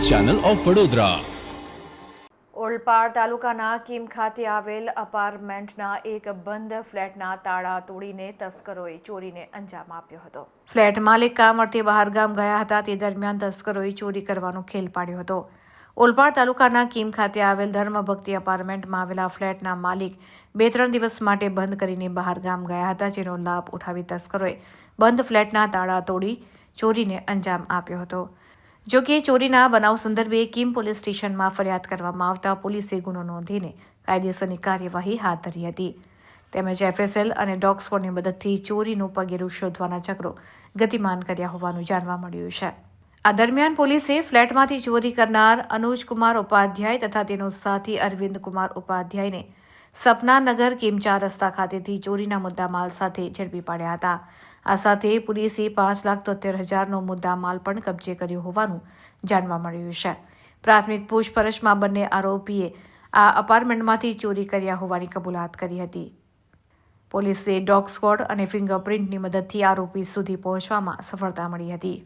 Channel of Vadodara Olpad તાલુકાના કીમ ખાતે આવેલ અપાર્ટમેન્ટના એક બંધ ફ્લેટના તાળા તોડીને તસ્કરોએ ચોરીને અંજામ આપ્યો હતો. ફ્લેટ માલિક કામ અર્થે બહાર ગામ ગયા હતા તે દરમિયાન તસ્કરોએ ચોરી કરવાનો ખેલ પાડ્યો હતો. ઓલપાડ તાલુકાના કીમ ખાતે આવેલ ધર્મભક્તિ અપાર્ટમેન્ટમાં આવેલા ફ્લેટના માલિક બે ત્રણ દિવસ માટે બંધ કરીને બહાર ગામ ગયા હતા જેનો લાભ ઉઠાવી તસ્કરોએ બંધ ફ્લેટના તાળા તોડી ચોરીને અંજામ આપ્યો હતો. જો કે ચોરીના બનાવ સંદર્ભે કિમ પોલીસ સ્ટેશનમાં ફરિયાદ કરવામાં આવતા પોલીસે ગુનો નોંધીને કાયદેસરની કાર્યવાહી હાથ ધરી હતી. તેમજ એફએસએલ અને ડોગ સ્કોડની મદદથી ચોરીનું પગેરું શોધવાના ચક્રો ગતિમાન કર્યા હોવાનું જાણવા મળ્યું છે. આ દરમિયાન પોલીસે ફ્લેટમાંથી ચોરી કરનાર અનુજ કુમાર ઉપાધ્યાય તથા તેનો સાથી અરવિંદ કુમાર ઉપાધ્યાયને સપનાનગર કેમચા રસ્તા ખાતેથી ચોરીના મુદ્દામાલ સાથે ઝડપી પાડ્યા હતા. આ સાથે પોલીસે પાંચ લાખ તોતેર હજારનો મુદ્દામાલ પણ કબજે કર્યો હોવાનું જાણવા મળ્યું છે. પ્રાથમિક પૂછપરછમાં બંને આરોપીએ આ અપાર્ટમેન્ટમાંથી ચોરી કર્યા હોવાની કબૂલાત કરી હતી. પોલીસે ડોગ સ્કોડ અને ફિંગરપ્રિન્ટની મદદથી આરોપી સુધી પહોંચવામાં સફળતા મળી હતી.